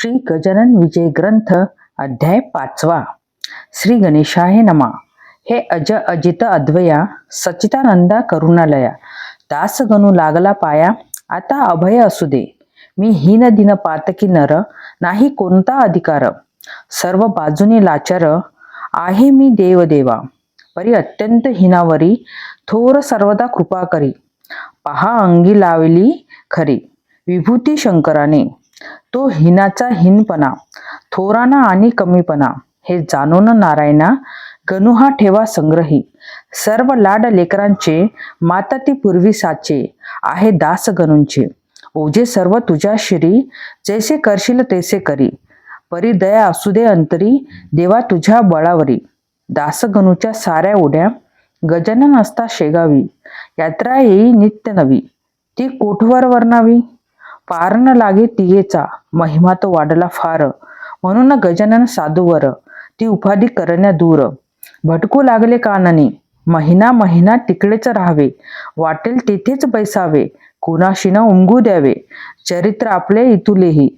श्री गजानन विजय ग्रंथ अध्याय पाचवा. श्री गणेशाय नमा. हे अज अजित अद्वया सचितानंदा करुणालया. दास गणू लागला पाया आता अभय असू दे. मी हीन दिन पातकी नर नाही कोणता अधिकार. सर्व बाजूने लाचार आहे मी देवदेवा. परी अत्यंत हिनावरी थोर सर्वदा कृपा करी. पहा अंगी लावली खरी. विभूती शंकराने. तो हिनाचा हिनपणा थोराना आणि कमीपणा हे जाणून नारायणा गणू हा ठेवा संग्रही. सर्व लाड लेकरांचे माता ती पूर्वी साचे आहे दास गणूंचे. ओझे सर्व तुझ्या श्री जैसे करशील तैसे करी. परी दया असू दे अंतरी देवा तुझ्या बळावरी. दासगणूच्या साऱ्या उड्या गजानन असता शेगावी. यात्रा येई नित्य नवी. ती कोठवर वर्णावी? पार न लागे तियेचा महिमा तो वाढला फार. म्हणून गजानन साधूवर ती उपाधी करण्या दूर. भटकू लागले कानने महिना महिना तिकडेच राहावे. वाटेल तेथेच बैसावे कुणाशी न उमगू द्यावे. चरित्र आपले इतुलेही.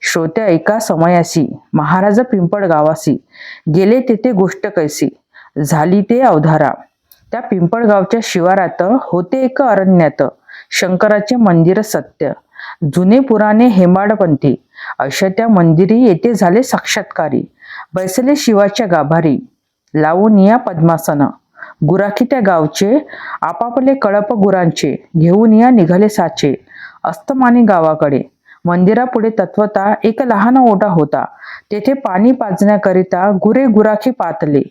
श्रोत्या एका समयासी महाराज पिंपळ गावासी. गेले तेथे गोष्ट कैसी. झाली ते अवधारा. त्या पिंपळगावच्या शिवारात होते एक अरण्यात. शंकराचे मंदिर सत्य. जुने पुराणे हेमाडपंथी. अशा त्या मंदिरी येथे झाले साक्षात्कारी. बैसले शिवाच्या गाभारी. लावून या पद्मासन. गुराखी त्या गावचे आपापले कळप गुरांचे घेऊन या निघाले साचे अस्तमानी गावाकडे. मंदिरापुढे तत्वता एक लहान ओढा होता. तेथे पाणी पाजण्याकरिता गुरे गुराखी पातले.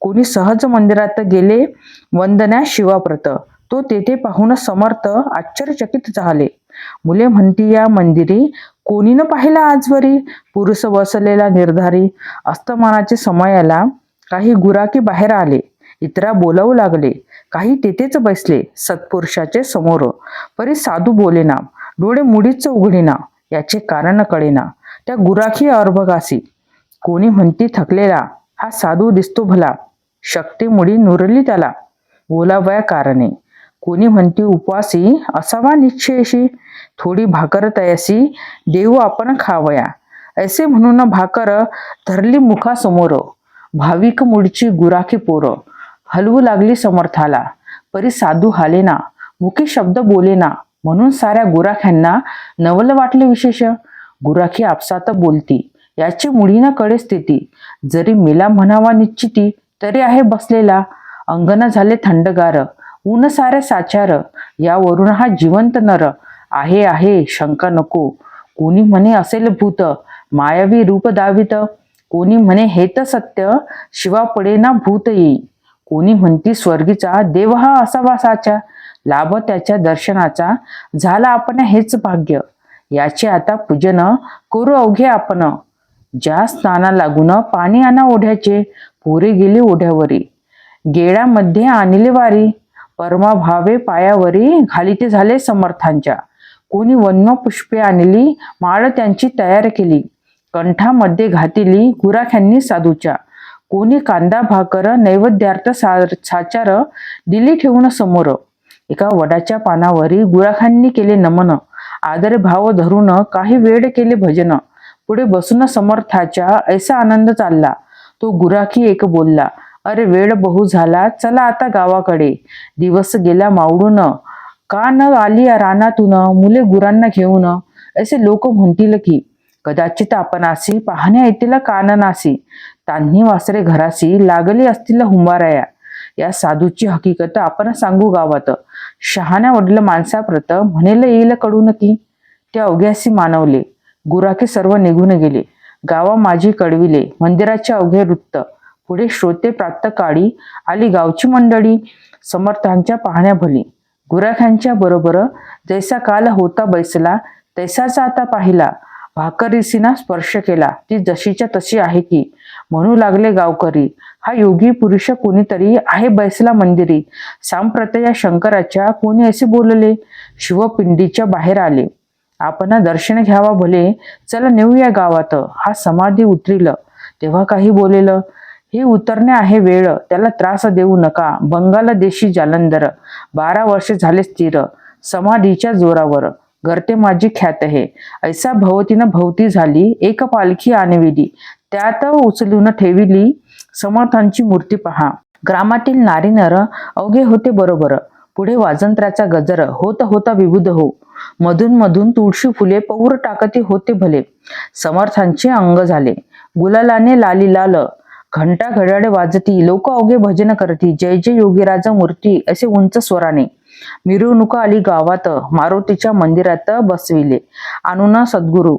कोणी सहज मंदिरात गेले वंदना शिवाप्रत तो तेथे पाहून समर्थ आश्चर्यचकित झाले. मुले म्हणती या मंदिरी कोणी न पाहिला आजवरी? पुरुष बसलेला निर्धारी. अस्तमानाचे समयाला काही गुराकी बाहेर आले. इतरा बोलावू लागले. काही तेथेच बसले. सत्पुरुषाचे समोर. परी साधू बोलेना. डोळे मुडीच उघडेना. याचे कारण कळेना. त्या गुराखी अर्भगासी. कोणी म्हणती थकलेला. हा साधू दिसतो भला. शक्ती मुडी नुरली त्याला. बोलावया कारणे. कोणी म्हणती उपवासी असावा निश्चयशी थोडी भाकर तयासी देऊ आपण खावया. ऐसे म्हणून भाकर धरली मुखासमोर भाविक मुडची गुराखी पोर हलवू लागली समर्थाला परी साधू हालेना मुखी शब्द बोलेना म्हणून साऱ्या गुराख्यांना नवल वाटले विशेष. गुराखी आपसात बोलती याची मुळीना कळे स्थिती जरी मिला म्हणावा निश्चिती तरी आहे बसलेला अंगण झाले थंडगार ऊन सारे साचार यावरून हा जिवंत नर. आहे आहे शंका नको. कोणी म्हणे असेल भूत मायावी रूप दावित. कोणी म्हणे हेत सत्य शिवापडे ना भूत येई. कोणी म्हणती स्वर्गीचा देव हा असावा साचा. लाभ त्याच्या दर्शनाचा झाला आपण हेच भाग्य. याचे आता पूजन करू अवघे आपण. ज्या स्नाना लागून पाणी आणा ओढ्याचे पोरे गेले ओढ्यावरी. गेळ्यामध्ये आणले वारी. परमाभावे पायावरी घालिते झाले समर्थांच्या. कोणी वन्य पुष्पे आणली माळ त्यांची तयार केली. कंठामध्ये घातिली गुराख्यांनी साधूच्या. कोणी कांदा भाकर नैवेद्यार्थ सा साचार दिली ठेवून समोर. एका वडाच्या पानावरी गुराखांनी केले नमन. आदर भाव धरून काही वेळ केले भजन. पुढे बसून समर्थाच्या ऐसा आनंद चालला. तो गुराखी एक बोलला अरे वेळ बहु झाला चला आता गावाकडे. दिवस गेला मावडून का न आली या रानातून? मुले गुरांना घेऊन. असे लोक म्हणतील की कदाचित आपण आसी पाहण्या येतील कान नासी. तान्ही वासरे घरासी लागली असतील हुंबाराया. या साधूची हकीकत आपण सांगू गावात. शहाण्या वडील माणसाप्रत म्हणेल येईल कडून की ते अवघ्यासी मानवले. गुराखे सर्व निघून गेले. गावा माझी कळविले मंदिराचे अवघे वृत्त. पुढे श्रोते प्राप्त काळी आली गावची मंडळी समर्थांच्या पाहण्या भली. गुराख्यांच्या बरोबर जैसा काल होता बैसला तैसाचा आता पाहिला. भाकरीसीना स्पर्श केला ती जशीच्या तशी आहे की. म्हणू लागले गावकरी हा योगी पुरुष कोणीतरी आहे बैसला मंदिरी. सांप्रत या शंकराच्या कोणी असे बोलले? शिवपिंडीच्या बाहेर आले. आपण दर्शन घ्यावा भले चला नेऊ या गावात. हा समाधी उतरिल. तेव्हा काही बोलेल हे उतरणे आहे वेळ. त्याला त्रास देऊ नका. बंगालदेशी जालंधर. बारा वर्ष झाले स्थिर. समाधीच्या जोरावर. घरते माझी ख्यात हे ऐसा भवतीनं भवती झाली. एक पालखी आणविली. त्यात उचलून ठेविली. समर्थांची मूर्ती पहा. ग्रामातील नारी नर अवघे होते बरोबर. पुढे वाजंत्र्याचा गजर. होत होता विबुध हो. मधून मधून तुळशी फुले पौर टाकती होते भले. समर्थांचे अंग झाले. गुलालाने लाली लाल. घंटा घड्याळे वाजती लोक अवघे भजन करती जय जय योगीराजा मूर्ती असे उंच स्वराने. मिरवणुका आली गावात मारुतीच्या मंदिरात बसविले. अनुना सद्गुरू.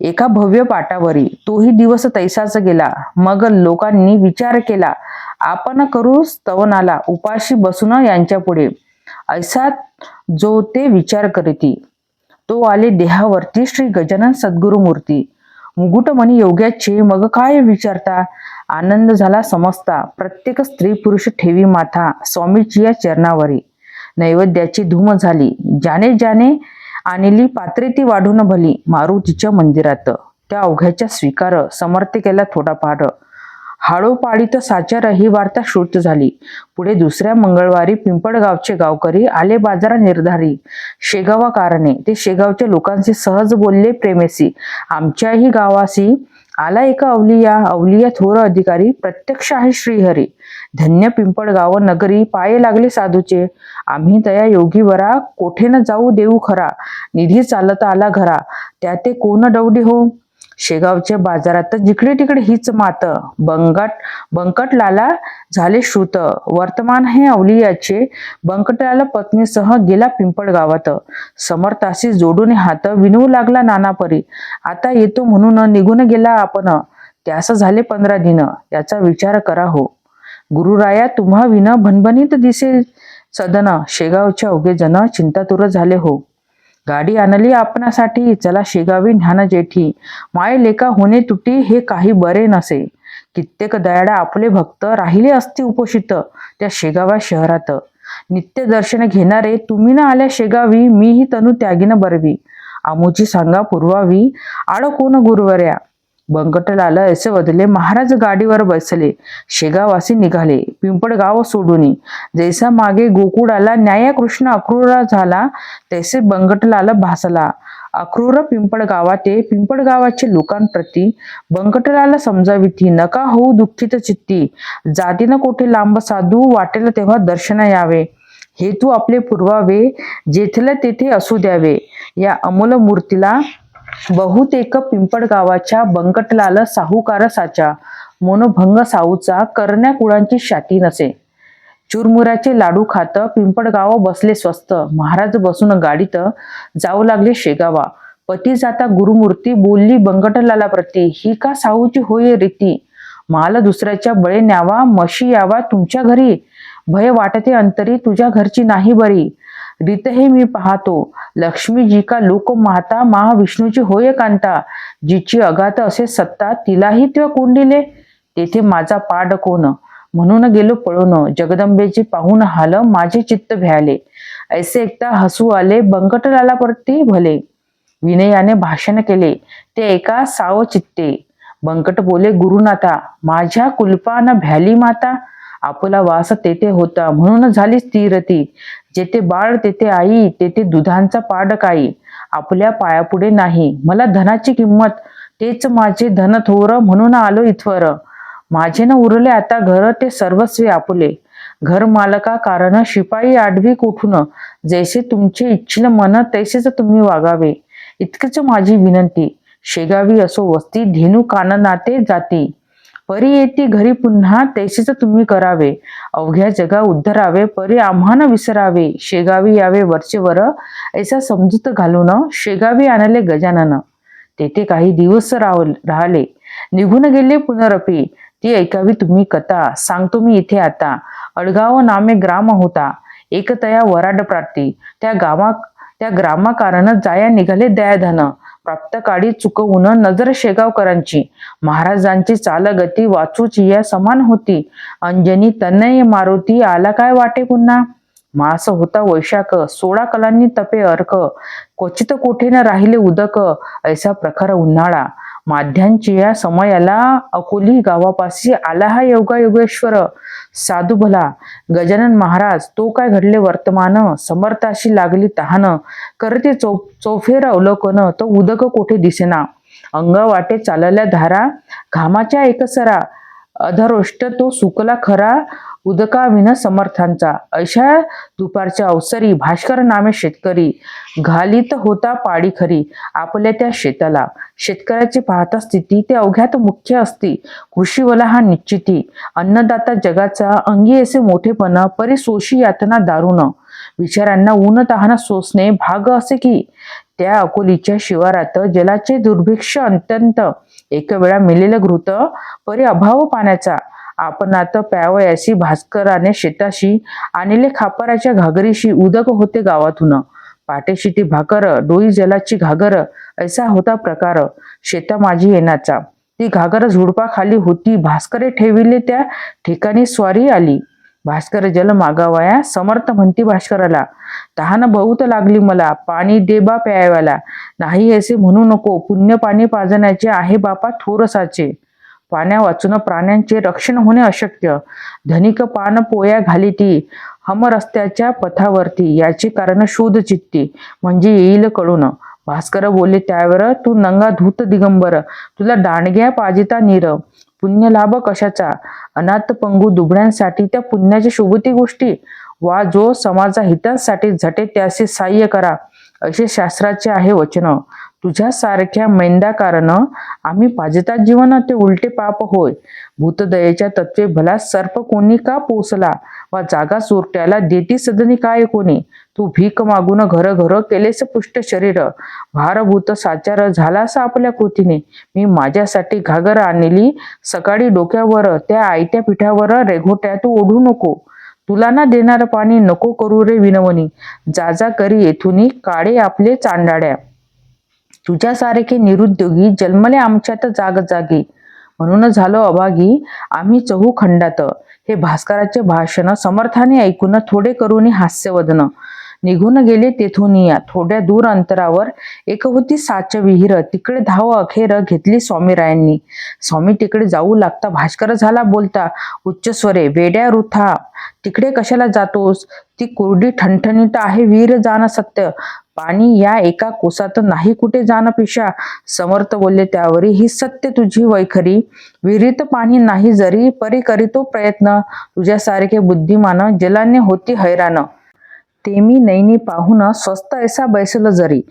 एका भव्य पाटावरी तोही दिवस तैसाच गेला. मग लोकांनी विचार केला आपण करू स्तवनाला उपाशी बसून यांच्या पुढे. ऐसा जो ते विचार करीती. तो आले देहावरती श्री गजानन सद्गुरु मूर्ती. मुकुटमणी योग्याचे मग काय विचारता? आनंद झाला समजता. प्रत्येक स्त्री पुरुष ठेवी माथा स्वामीची या चरणावरी. नैवेद्याची धूम झाली. ज्याने ज्याने आणली पात्रे ती वाढून भली. मारुतीच्या मंदिरात. त्या अवघ्याच्या स्वीकार समर्थ केला थोडाफार. हाडोपाडीत साचार ही वार्ता श्रुत झाली. पुढे दुसऱ्या मंगळवारी पिंपळगावचे गावकरी आले बाजारा निर्धारी. शेगावा कारणे ते शेगावच्या लोकांशी सहज बोलले प्रेमेसी आमच्याही गावासी आला एका अवलिया अवलिया थोर अधिकारी प्रत्यक्ष आहे श्रीहरी. धन्य पिंपळगाव नगरी पाये लागले साधूचे. आम्ही तया योगीवरा कोठे न जाऊ देऊ खरा. निधी चालत आला घरा. त्या ते कोण डवडी हो शेगावच्या बाजारात जिकडे तिकडे हीच मात बंगट बंकटलाला झाले श्रुत. वर्तमान हे अवलियाचे बंकटलाला पत्नीसह गेला पिंपळ गावात. समर्थाशी जोडून हात विनवू लागला नानापरी. आता येतो म्हणून निघून गेला आपण. त्यास झाले पंधरा दिन. याचा विचार करा हो. गुरुराया तुम्हा विन भनभनीत दिसे सदन. शेगावच्या अवघे जन चिंतातुर झाले हो. गाडी आणली आपणासाठी. चला शेगावी ज्ञान जेठी. माय लेखा होणे तुटी हे काही बरे नसे. कित्येक दयाडा आपले भक्त राहिले असते उपोषित त्या शेगावा शहरात. नित्य दर्शन घेणारे तुम्ही ना आल्या शेगावी मीही तनु त्यागीनं बरवी. आमोची सांगा पुरवावी. आड कोण गुरुवर्या? बंकटलाल ऐसे वदले महाराज गाडीवर बसले. शेगावासी निघाले पिंपळगाव सोडून. जैसा मागे गोकुळाला न्यायकृष्ण अक्रूरा झाला तैसे बंगटलाला भासला. अक्रूर पिंपळगावा ते पिंपळगावाचे लोकांप्रती बंकटलाल समजाविती नका होऊ दुःखित चित्ती. जातीनं कोठे लांब साधू वाटेल तेव्हा दर्शन यावे. हेतू आपले पुरवावे जेथेला तेथे असू द्यावे. या अमोल मूर्तीला बहुतेक पिंपळगावाच्या बंकटलाल साहूकार साचा मोनोभंग साऊचा करण्या कुळांची शाती नसे. चुरमुऱ्याचे लाडू खात पिंपळगाव बसले स्वस्त. महाराज बसून गाडीत जाऊ लागले शेगावा. पती जाता गुरुमूर्ती बोलली बंगटलाला प्रती ही का साऊची होय रीती? माल दुसऱ्याच्या बळे न्यावा मशी यावा तुमच्या घरी. भय वाटते अंतरी तुझ्या घरची नाही बरी. रीत हे मी पाहतो. लक्ष्मी जी का लोक माता महाविष्णूची होय कांता? जिची अगात असे सत्ता तिलाही तेव्हा दिले तेथे माझा पाड कोण? म्हणून गेलो पळून. जगदंबेची पाहून हाल माझे चित्त भ्याले. ऐसे एकदा हसू आले बंकटलाला परती भले. विनयाने भाषण केले ते एका साव चित्ते बंकट बोले गुरुनाथा माझ्या कुलपान भ्याली माता? आपला वास तेथे होता. म्हणून झाली स्थिरती. जेथे बाळ तेथे आई तेथे दुधांचा पाड काही आपल्या पायापुढे नाही. मला धनाची किंमत. तेच माझे धन थोर म्हणून आलो इथवर. माझे न उरले आता घर ते सर्वस्वी आपुले. घर मालका कारण शिपाई आडवी कुठून? जैसे तुमचे इच्छिन मन तैसेच तुम्ही वागावे. इतकंच माझी विनंती. शेगावी असो वस्ती धेनू काननाते जाती. परी येती घरी पुन्हा तैसेच तुम्ही करावे. अवघ्या जगा उद्धरावे परी आम्हान विसरावे. शेगावी यावे वरचेवर ऐसा समजूत घालून शेगावी आणले गजानन. तेथे काही दिवस राह राहिले. निघून गेले पुनरपी. ती ऐकावी तुम्ही कथा. सांगतो मी इथे आता. अडगाव नामे ग्राम होता. एकतया वराड प्राप्ती. त्या गावा त्या ग्रामाकारण जाया निघाले दयाधन. प्राप्त काळी चुकवून नजर शेगावकरांची. महाराजांची चालगती वाचूची या समान होती. अंजनी तनय मारुती आला काय वाटे पुन्हा? मास होता वैशाख सोळा कलांनी तपे अर्क. क्वचित कोठे न राहिले उदक ऐसा प्रखर उन्हाळा. माध्यांची या समयाला अकोली गावापाशी आला हा योगा योगेश्वर साधू भला गजानन महाराज तो काय घडले वर्तमान? समर्थाशी लागली तहान. करते चौ चौफेर अवलोकन तो उदक कोठे दिसेना? अंग वाटे चालल्या धारा घामाच्या एकसरा अधरोष्ट तो सुकला खरा उदकाविन समर्थांचा. अशा दुपारच्या अवसरी भास्कर नामे शेतकरी. घालीत होता पाडी खरी आपल्या त्या शेताला. शेतकऱ्याची पाहता स्थिती ते अवघ्यात मुख्य असती. कृषीवला हा निश्चिती. अन्नदाता जगाचा अंगी असे मोठेपण परिसोशी यातना दारुण. विचारांना ऊन तहाना सोसणे भाग असे की त्या अकोलीच्या शिवारात जलाचे दुर्भिक्ष अत्यंत एक वेळा मिलेलं घृत परी अभाव पाण्याचा. आपण आता प्यावयाशी भास्कराने शेताशी आणले खापराच्या घागरीशी उदक होते गावातून. पाटेशी ती भाकर डोई जलाची घागर असा होता प्रकार शेता माझी येण्याचा. ती घागर झुडपा खाली होती भास्करे ठेविले त्या ठिकाणी स्वारी आली. भास्कर जल मागावया समर्थ म्हणती भास्कराला. तहान बहुत लागली मला. पाणी दे बा प्यायवाला. नाही असे म्हणू नको. पुण्य पाणी पाजण्याचे आहे बापा थोरसाचे. पाण्या वाचून प्राण्यांचे रक्षण होणे अशक्य. धनिक पान पोया घाली ती हम रस्त्याच्या पथावरती. याचे कारण शोध चित्ती. म्हणजे येईल कळून भास्कर बोलले त्यावर तू नंगा धूत दिगंबर. तुला दांडग्या पाजिता नीर. पुण्य लाभ कशाचा? अनाथ पंगू दुबळ्यांसाठी त्या पुण्याच्या शोभती गोष्टी. वा जो समाजा हितांसाठी झटे त्याचे सहाय्य करा असे शास्त्राचे आहे वचन. तुझ्यासारख्या मैंदाकारण आम्ही पाजता जीवन ते उलटे पाप होय. भूतदयेच्या तत्वे भला सर्प कोणी का पोचला वा जागा चोरट्याला देती सदनी काय कोणी? तू भीक मागून घर घर केलेस पुष्ट शरीर. भारभूत साचार झालास आपल्या कृतीने. मी माझ्यासाठी घागर आणली. सकाळी डोक्यावर त्या आयत्या पिठावर रेघोट्या तू ओढू नको. तुला ना देणार पाणी नको करू रे विनवणी. जा जा करी येथुनी काळे आपले चांडाड्या. तुझ्यासारखे निरुद्योगी जन्मले आमच्यात जाग जागी म्हणून झालो अभागी आम्ही चहू खंडात. हे भास्कराचे भाषण समर्थाने ऐकून थोडे करून हास्यवदन निघून गेले तेथून या. थोड्या दूर अंतरावर एक होती साच विहीर. तिकडे धाव अखेर घेतली स्वामीरायांनी. स्वामी तिकडे जाऊ लागता भास्कर झाला बोलता उच्च स्वरे वेड्या रुथा. तिकडे कशाला जातोस? ती कोरडी ठणठणीत आहे वीर जाण सत्य. पाणी या एका कोसात नाही कुठे जाण पिशा? समर्थ बोलले त्यावरी ही सत्य तुझी वैखरी. विहिरीत पाणी नाही जरी परी करीतो प्रयत्न. तुझ्यासारखे बुद्धिमान जलाने होती हैराण ते मी नैनी पाहून स्वस्त ऐसा बैसल जरी.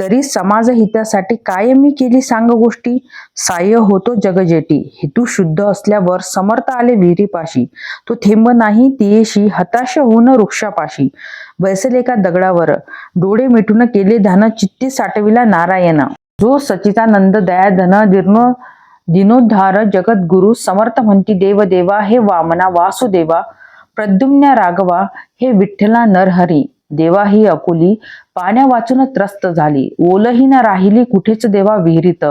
तरी समाज हितासाठी काय मी केली सांग गोष्टी. साह्य होतो जगजेटी. हेतू शुद्ध असल्यावर समर्थ आले विहिरीपाशी. तो थेंब नाही तियेशी हताश होऊन वृक्षापाशी. बैसल एका दगडावर. डोळे मिटून केले धन चित्ती साठविला नारायण. जो सचितानंद दयाधन दीर्णो दिनोद्धार जगद्गुरु समर्थ म्हणती देव देवा हे वामना वासुदेवा प्रद्युम्न राघवा हे विठ्ठला नरहरी. देवा ही अकुली. पाण्या वाचून त्रस्त झाली. ओलही न राहिली कुठेच देवा विहिरीत.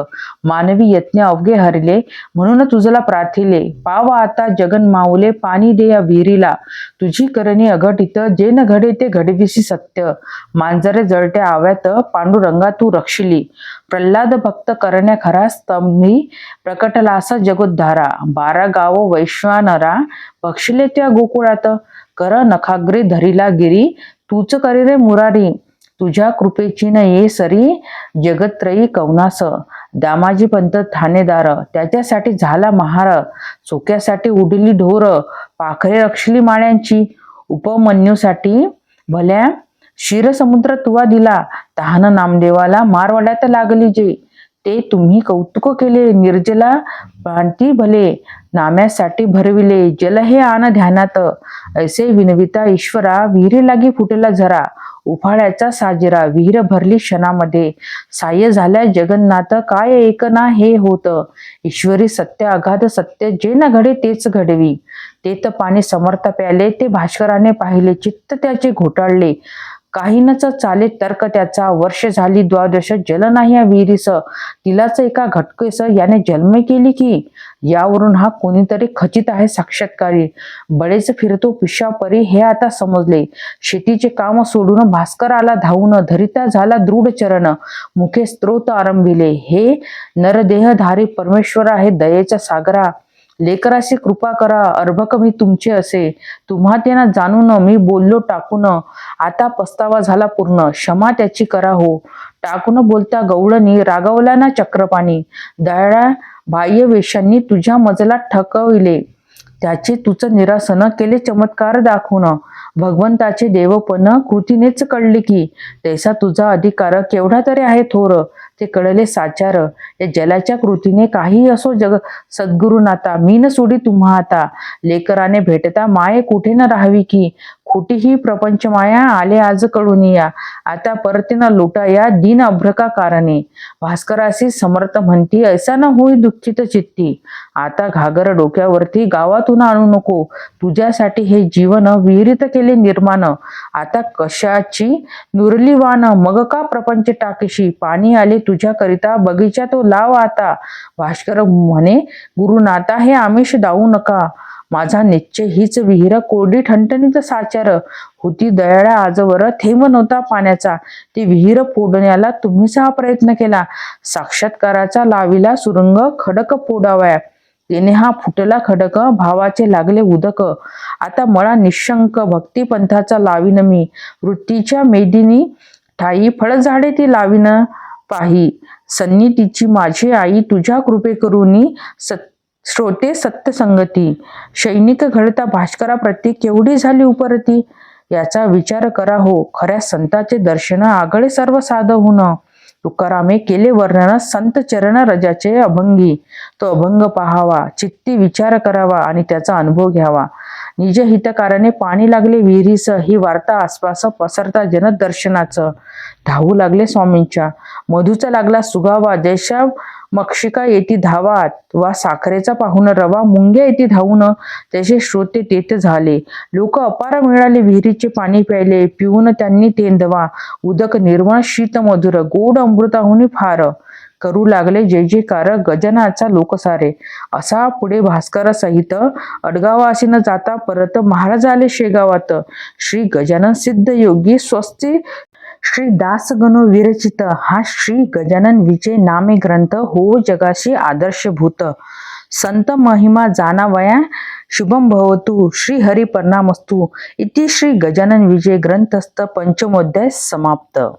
मानवी यत्न अवघे हरले म्हणून तुझला प्रार्थिले. पावा आता जगन माऊले पाणी दे या विहिरीला. तुझी करणी अघटित जे न घडे ते घडविसी सत्य. मांजरे जळत्या आव्यात पांडुरंगा तू रक्षिली. प्रल्हाद भक्त करण्या खरा स्तंभी प्रकटला असा जगोद्धारा. बारा गाव वैश्वानरा पक्षिले त्या गोकुळात. कर नखाग्रे धरिला गिरी तूच करी रे मुरारी. तुझ्या कृपेची न ये सरी जगत्रयी कवनास दामाजी पंत ठाणेदार त्याच्यासाठी झाला महार. चोक्यासाठी उडली ढोर पाखरे रक्षली माळ्यांची उपमन्यूसाठी भल्या क्षीरसमुद्र तुवा दिला. तहान नामदेवाला मारवाड्यात लागली जे. ते तुम्ही कौतुक केले निर्जला प्रांती भले नाम्यासाठी भरविले जल हे आन ध्यानात. ऐसे विनविता ईश्वरा विहिरे लागी फुटेला झरा उफाळ्याचा साजरा विहीर भरली क्षणामध्ये. साह्य झाल्या जगन्नाथ काय एक ना हे होत? ईश्वरी सत्य अगाध सत्य जे न घडे तेच घडवी. ते तर पाणी समर्थ प्याले ते भास्कराने पाहिले चित्त त्याचे घोटाळले. काही चाले तर्क त्याचा. वर्ष झाली द्वादश जल नाही या विहिरीस. तिलाच एका घटकेस याने जन्म केली की यावरून हा कोणीतरी खचित आहे साक्षात्कारी. बळेच फिरतो पिशापरी हे आता समजले. शेतीचे काम सोडून भास्कर आला धावून धरिता झाला दृढ चरण. मुखे स्त्रोत आरंभिले. हे नरदेहधारी परमेश्वर आहे दयेचा सागरा. लेकराशी कृपा करा अर्भक मी तुमचे असे. तुम्हा त्यांना जाणून मी बोललो टाकून. आता पस्तावा झाला पूर्ण. क्षमा त्याची करा हो. टाकून बोलता गवळणी रागवला ना चक्रपाणी दयाळा बाह्य वेशांनी तुझ्या मजला ठकविले. त्याचे तुझं निरासन केले चमत्कार दाखवणं भगवंताचे देवपण कृतीनेच कळले की तैसा तुझा अधिकार केवढा तरी आहे थोर ते कळले साचार या जलाच्या कृतीने काही असो जग सद्गुरु नाता मी न सोडी तुम्हा आता लेकराने भेटता माये कुठे न राहावी की खोटीही प्रपंच माया आले आज कळून या. आता परतीना लुटा या दिन अभ्रका कारणे भास्करासी समर्थ म्हणती ऐसा न होई दुःखित चित्ती. आता घागर डोक्यावरती गावातून आणू नको. तुझ्यासाठी हे जीवन विहिरीत केले निर्माण. आता कशाची नुरली वान? मग का प्रपंच टाकीशी? पाणी आले तुझ्याकरिता बगीचा तो लाव आता. भास्कर म्हणे गुरुनाथा हे आमिष दावू नका. माझा निश्चय हीच विहीर कोरडी ठणठणीत साचार. होती दयाळा आजवर थेंब नव्हता पाण्याचा. ती विहीर फोडण्याला तुम्हीच हा प्रयत्न केला. साक्षात्काराचा लाविला सुरंग खडक फोडावया. तिने हा फुटला खडक भावाचे लागले उदक. आता मला निशंक भक्तिपंथाचा लावीन मी. वृत्तीच्या मेदिनी ठाई फळझाडे ती लावीन पाही. सन्नितीची माझी आई तुझ्या कृपे करुनी सत्य श्रोते सत्यसंगती सैनिक घडता भास्कराप्रती केवढी झाली उपरती? याचा विचार करा हो खऱ्या संताचे दर्शन आगळे सर्व साधवून तुकारामे केले वर्णन संत चरण रजाचे अभंगी. तो अभंग पाहावा चित्ती विचार करावा आणि त्याचा अनुभव घ्यावा. निज हितकाराने पाणी लागले विहिरीस ही वार्ता आसपास पसरता जनदर्शनाचं. धावू लागले स्वामींच्या. मधूचा लागला सुगावा जैशा मक्षिका येती धावात वा साखरेचा पाहून रवा मुंग्या येते धावून त्याचे श्रोते तेथे झाले. लोक अपार मिळाले विहिरीचे पाणी प्यायले पिऊन त्यांनी तेंदवा. उदक निर्मळ शीत मधुर गोड अमृताहुनी फार. करू लागले जय जयकार गजनाचा लोकसारे. असा पुढे भास्कर सहित अडगावासी न जाता परत महाराज आले शेगावात. श्री गजानन सिद्ध योगी स्वस्ती श्री दासगणो विरचित. हा श्री गजानन विजय नामे ग्रंथ हो जगाशी आदर्शभूत. संत महिमा जाणावया शुभम भवतु. श्री हरी परनामस्तु इति श्री गजानन विजय ग्रंथस्थ पंचमोध्याय समाप्त.